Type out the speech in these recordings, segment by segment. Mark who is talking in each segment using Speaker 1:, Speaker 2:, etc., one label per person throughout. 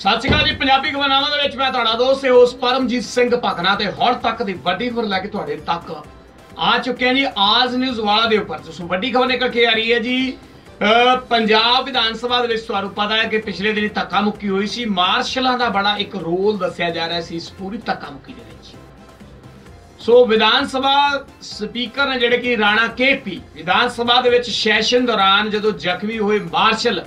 Speaker 1: ਸਤਿ ਸ਼੍ਰੀ ਅਕਾਲ ਜੀ, ਪੰਜਾਬੀ ਖਬਰਨਾਮਾ ਦੇ ਵਿੱਚ ਮੈਂ ਤੁਹਾਡਾ ਦੋਸਤ ਤੇ ਉਸ ਪਰਮਜੀਤ ਸਿੰਘ ਭਕਨਾ ਤੇ ਹੁਣ ਤੱਕ ਦੀ ਵੱਡੀ ਖਬਰ ਲੈ ਕੇ ਤੁਹਾਡੇ ਤੱਕ ਆ ਚੁੱਕੇ ਹਾਂ ਜੀ ਆਜ ਨਿਊਜ਼ ਵਾਲਾ ਦੇ ਉੱਪਰ। ਸੋ ਵੱਡੀ ਖਬਰ ਨਿਕਲ ਕੇ ਆ ਰਹੀ ਹੈ ਜੀ। ਪੰਜਾਬ ਵਿਧਾਨ ਸਭਾ ਦੇ ਵਿੱਚ ਤੁਹਾਨੂੰ ਪਤਾ ਹੈ ਕਿ ਪਿਛਲੇ ਦਿਨੀ ਧੱਕਾ ਮੁੱਕੀ ਹੋਈ ਸੀ। ਮਾਰਸ਼ਲਾਂ ਦਾ ਬੜਾ ਇੱਕ ਰੋਲ ਦੱਸਿਆ ਜਾ ਰਿਹਾ ਸੀ, ਇਸ ਪੂਰੀ ਧੱਕਾ ਮੁੱਕੀ ਦੇ ਵਿੱਚ। ਸੋ ਵਿਧਾਨ ਸਭਾ ਸਪੀਕਰ ਨੇ ਜਿਹੜੇ ਕਿ ਰਾਣਾ ਕੇਪੀ ਵਿਧਾਨ ਸਭਾ ਦੇ ਵਿੱਚ ਸੈਸ਼ਨ ਦੌਰਾਨ ਜਦੋਂ ਜ਼ਖਮੀ ਹੋਏ ਮਾਰਸ਼ਲ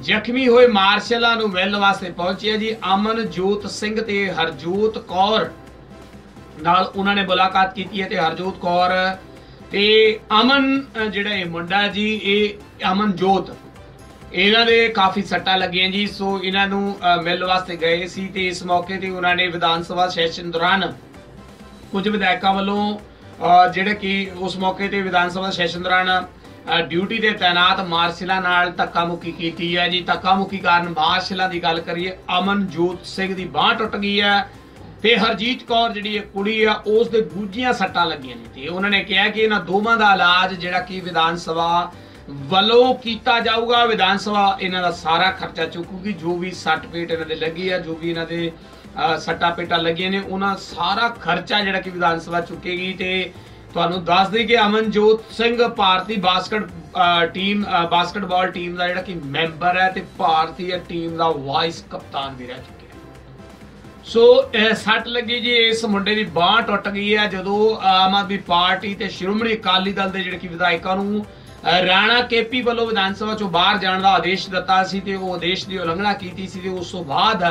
Speaker 1: ਜ਼ਖਮੀ ਹੋਏ ਮਾਰਸ਼ਲਾਂ ਨੂੰ ਮਿਲਣ ਵਾਸਤੇ ਪਹੁੰਚਿਆ ਜੀ ਅਮਨਜੋਤ ਸਿੰਘ ਤੇ ਹਰਜੋਤ ਕੌਰ ਨਾਲ ਉਹਨਾਂ ਨੇ ਮੁਲਾਕਾਤ ਕੀਤੀ ਹੈ ਤੇ ਹਰਜੋਤ ਕੌਰ ਤੇ ਅਮਨ ਅ, ਜਿਹੜਾ ਇਹ ਮੁੰਡਾ ਜੀ ਇਹ ਅਮਨਜੋਤ। ਇਹਨਾਂ ਦੇ ਕਾਫੀ ਸੱਟਾਂ ਲੱਗੀਆਂ ਜੀ ਸੋ ਇਹਨਾਂ ਨੂੰ ਅ, ਮਿਲਣ ਵਾਸਤੇ ਗਏ ਸੀ ਤੇ ਇਸ ਮੌਕੇ ਤੇ ਉਹਨਾਂ ਨੇ ਵਿਧਾਨ ਸਭਾ ਸੈਸ਼ਨ ਦੌਰਾਨ ਕੁਝ ਵਿਧਾਇਕਾਂ ਵੱਲੋਂ ਅ, ਜਿਹੜੇ ਕਿ ਉਸ ਮੌਕੇ ਤੇ ਵਿਧਾਨ ਸਭਾ ਸੈਸ਼ਨ ਦੌਰਾਨ ਡਿਊਟੀ ਦੇ ਤਾਇਨਾਤ ਮਾਰਸ਼ਲਾਂ ਨਾਲ ਧੱਕਾ ਮੁੱਕੀ ਕੀਤੀ ਹੈ ਜੀ। ਧੱਕਾ ਮੁੱਕੀ ਕਾਰਨ ਮਾਰਸ਼ਲਾਂ ਦੀ ਗੱਲ ਕਰੀਏ ਅਮਨਜੋਤ ਸਿੰਘ ਦੀ ਬਾਹ ਟੁੱਟ ਗਈ ਹੈ ਤੇ ਹਰਜੀਤ ਕੌਰ ਜਿਹੜੀ ਇਹ ਕੁੜੀ ਆ ਉਸ ਦੇ ਦੂਜੀਆਂ ਸੱਟਾਂ ਲੱਗੀਆਂ ਨੇ ਤੇ ਉਹਨਾਂ ਨੇ ਕਿਹਾ ਕਿ ਇਹਨਾਂ ਦੋਵਾਂ ਦਾ ਇਲਾਜ ਜਿਹੜਾ ਕਿ ਵਿਧਾਨ ਸਭਾ ਵੱਲੋਂ ਕੀਤਾ ਜਾਊਗਾ। ਵਿਧਾਨ ਸਭਾ ਇਹਨਾਂ ਦਾ ਸਾਰਾ ਖਰਚਾ ਚੁੱਕੂਗੀ। ਜੋ ਵੀ ਸੱਟ ਪੇਟ ਇਹਨਾਂ ਦੇ ਲੱਗੀ ਆ ਜੋ ਵੀ ਇਹਨਾਂ ਦੇ ਅਹ, ਸੱਟਾਂ ਪੇਟਾਂ ਲੱਗੀਆਂ ਨੇ ਉਹਨਾਂ ਸਾਰਾ ਖਰਚਾ ਜਿਹੜਾ ਕਿ ਵਿਧਾਨ ਸਭਾ ਚੁੱਕੇਗੀ ਤੇ ਤੁਹਾਨੂੰ ਦੱਸ ਦੇਈਏ ਕਿ ਅਮਨਜੋਤ ਸਿੰਘ ਭਾਰਤੀ ਬਾਸਕਟ ਟੀਮ ਬਾਸਕਟਬਾਲ ਟੀਮ ਦਾ ਜਿਹੜਾ ਕਿ ਮੈਂਬਰ ਹੈ ਤੇ ਭਾਰਤੀ ਟੀਮ ਦਾ ਵਾਈਸ ਕਪਤਾਨ ਵੀ ਰਹਿ ਚੁੱਕਿਆ ਸੋ ਸੱਟ ਲੱਗੀ ਜੀ, ਇਸ ਮੁੰਡੇ ਦੀ ਬਾਹ ਟੁੱਟ ਗਈ ਹੈ ਜਦੋਂ ਆਮ ਆਦਮੀ ਪਾਰਟੀ ਤੇ ਸ਼੍ਰੋਮਣੀ ਅਕਾਲੀ ਦਲ ਦੇ ਜਿਹੜੇ ਕਿ ਵਿਧਾਇਕਾਂ ਨੂੰ ਰਾਣਾ ਕੇਪੀ ਵੱਲੋਂ ਵਿਧਾਨ ਸਭਾ ਚੋਂ ਬਾਹਰ ਜਾਣ ਦਾ ਆਦੇਸ਼ ਦਿੱਤਾ ਸੀ ਤੇ ਉਹ ਆਦੇਸ਼ ਦੀ ਉਲੰਘਣਾ ਕੀਤੀ ਸੀ ਤੇ ਉਸ ਤੋਂ ਬਾਅਦ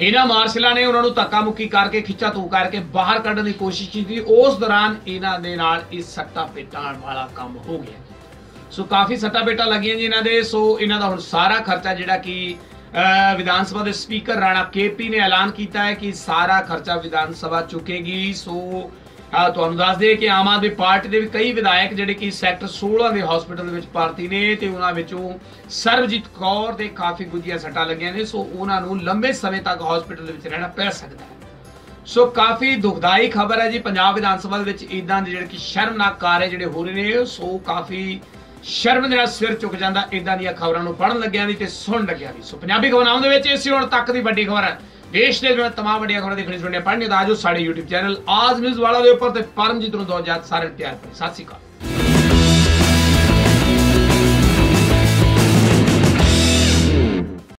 Speaker 1: ਇਹਨਾਂ ਮਾਰਸ਼ਲਾਂ ਨੇ ਉਹਨਾਂ ਨੂੰ ਧੱਕਾ ਮੁੱਕੀ ਕਰਕੇ, ਖਿੱਚਾ ਤੂ ਕਰਕੇ ਬਾਹਰ ਕੱਢਣ ਦੀ ਕੋਸ਼ਿਸ਼ ਕੀਤੀ। ਉਸ ਦੌਰਾਨ ਇਹਨਾਂ ਦੇ ਨਾਲ ਇਸ ਸੱਟਾ ਪੇਟਾਂ ਵਾਲਾ ਕੰਮ ਹੋ ਗਿਆ। ਸੋ ਕਾਫੀ ਸੱਟਾ ਬੇਟਾ ਲੱਗੀਆਂ ਜੀ ਇਹਨਾਂ ਦੇ। ਸੋ ਇਹਨਾਂ ਦਾ ਹੁਣ ਸਾਰਾ ਖਰਚਾ ਜਿਹੜਾ ਕਿ ਵਿਧਾਨ ਸਭਾ ਦੇ ਸਪੀਕਰ ਰਾਣਾ ਕੇਪੀ ਨੇ ਐਲਾਨ ਕੀਤਾ ਹੈ ਕਿ ਸਾਰਾ ਖਰਚਾ ਵਿਧਾਨ ਸਭਾ ਚੁੱਕੇਗੀ। ਸੋ ਅਹ, ਤੁਹਾਨੂੰ ਦੱਸ ਦਈਏ ਕਿ ਆਮ ਆਦਮੀ ਪਾਰਟੀ ਦੇ ਵੀ ਕਈ ਵਿਧਾਇਕ ਜਿਹੜੇ ਕਿ ਸੈਕਟਰ 16 ਦੇ ਹਸਪੀਟਲ ਦੇ ਵਿੱਚ ਭਰਤੀ ਨੇ ਤੇ ਉਹਨਾਂ ਵਿੱਚੋਂ ਸਰਬਜੀਤ ਕੌਰ ਦੇ ਕਾਫੀ ਗੁੱਜੀਆਂ ਸੱਟਾਂ ਲੱਗੀਆਂ ਨੇ ਸੋ ਉਹਨਾਂ ਨੂੰ ਲੰਬੇ ਸਮੇਂ ਤੱਕ ਹਸਪੀਟਲ ਦੇ ਵਿੱਚ ਰਹਿਣਾ ਪੈ ਸਕਦਾ ਹੈ। ਸੋ ਕਾਫੀ ਦੁਖਦਾਈ ਖਬਰ ਹੈ ਜੀ ਪੰਜਾਬ ਵਿਧਾਨ ਸਭਾ ਦੇ ਵਿੱਚ ਇਦਾਂ ਦੇ ਜਿਹੜੇ ਕਿ ਸ਼ਰਮਨਾਕ ਕਾਰਜ ਜਿਹੜੇ ਹੋ ਰਹੇ ਨੇ ਸੋ ਕਾਫੀ ਸ਼ਰਮ ਦੇ ਨਾਲ ਸਿਰ ਚੁੱਕ ਜਾਂਦਾ ਇਦਾਂ ਦੀਆਂ ਖਬਰਾਂ ਨੂੰ ਪੜਨ ਲੱਗਿਆਂ ਦੀ ਤੇ ਸੁਣਨ ਲੱਗਿਆਂ ਦੀ। ਸੋ ਪੰਜਾਬੀ ਖਬਰਾਂ ਦੇ ਵਿੱਚ ਇਸ ਹੁਣ ਤੱਕ ਦੀ ਵੱਡੀ ਖਬਰ ਹੈ। ਦੇਸ਼ ਦੇ ਵਿੱਚ ਤਮਾਮ ਵੱਡੀਆਂ ਖਬਰਾਂ ਦੇਖਣੀ ਸੁਣਨੀ ਪੜ੍ਹਨੀ ਤਾਂ ਆਜੋ ਸਾਡੇ YouTube ਚੈਨਲ ਆਜ ਨਿਊਜ਼ ਵਾਲਾ ਦੇ ਉੱਪਰ ਤੇ ਪਰਮਜੀਤ ਨੂੰ ਦੋ ਜਾਤ ਸਾਰੇ ਤਿਆਰ